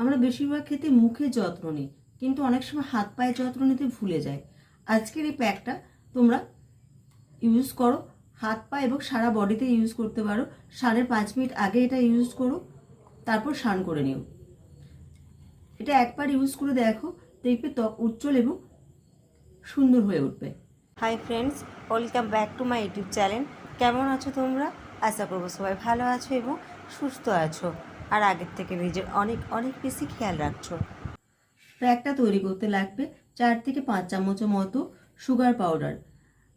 আমরা বেশিরভাগ ক্ষেত্রে মুখের যত্ন নিই, কিন্তু অনেক সময় হাত পায়ের যত্ন নিতে ভুলে যাই। আজকের এই প্যাকটা তোমরা ইউজ করো, হাত পা এবং সারা বডিতে ইউজ করতে পারো। স্নানের পাঁচ মিনিট আগে এটা ইউজ করো, তারপর স্নান করে নিও। এটা একবার ইউজ করে দেখো, দেখবে ত্বক উজ্জ্বল এবং সুন্দর হয়ে উঠবে। Hi friends welcome back to my YouTube channel কেমন আছো তোমরা? আশা করব সবাই ভালো আছো এবং সুস্থ আছো। আর আগের থেকে নিজের অনেক অনেক বেশি খেয়াল রাখছো। প্যাকটা তৈরি করতে লাগবে চার থেকে পাঁচ চামচের মতো সুগার পাউডার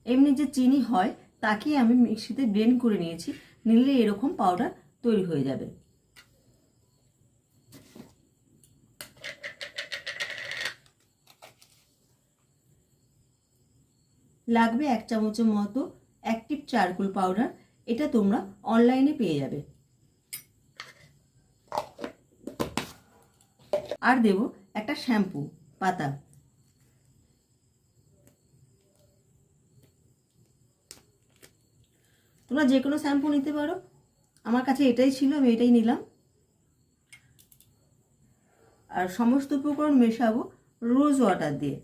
এমনি যে চিনি হয় তাকে আমি মিক্সিতে ব্লেন্ড করে নিয়েছি, নিলে এরকম পাউডার তৈরি হয়ে যাবে। লাগবে এক চামচের মতো অ্যাক্টিভ চারকোল পাউডার এটা তোমরা অনলাইনে পেয়ে যাবে। আর দেব একটা শ্যাম্পু, পাতা। তোমরা যে কোনো শ্যাম্পু নিতে পারো। আমার কাছে এটাই ছিল, আমি এটাই নিলাম। আর সমস্ত উপকরণ মেশাবো রোজ ওয়াটার দিয়ে।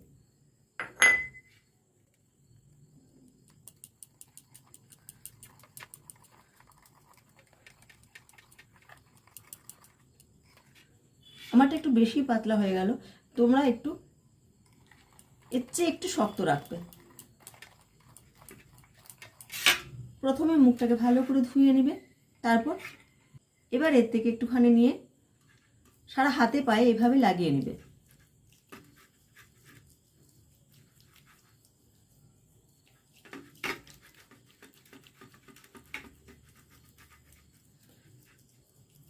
আমারটা একটু বেশি পাতলা হয়ে গেল। তোমরা একটু এর চেয়ে একটু শক্ত রাখবে। প্রথমে মুখটাকে ভালো করে ধুয়ে নেবে, তারপর এবার এর থেকে একটুখানি নিয়ে সারা হাতে পায়ে এভাবে লাগিয়ে নেবে।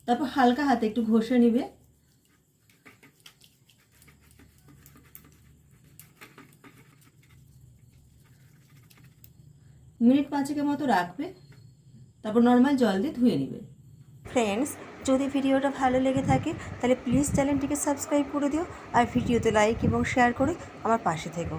তারপর হালকা হাতে একটু ঘষে নিবে। মিনিট পাঁচেকের মতো রাখবে, তারপর নর্মাল জল দিয়ে ধুয়ে নেবে। ফ্রেন্ডস যদি ভিডিওটা ভালো লেগে থাকে, তাহলে প্লিজ চ্যানেলটিকে সাবস্ক্রাইব করে দিও, আর ভিডিওতে লাইক এবং শেয়ার করে আমার পাশে থেকো।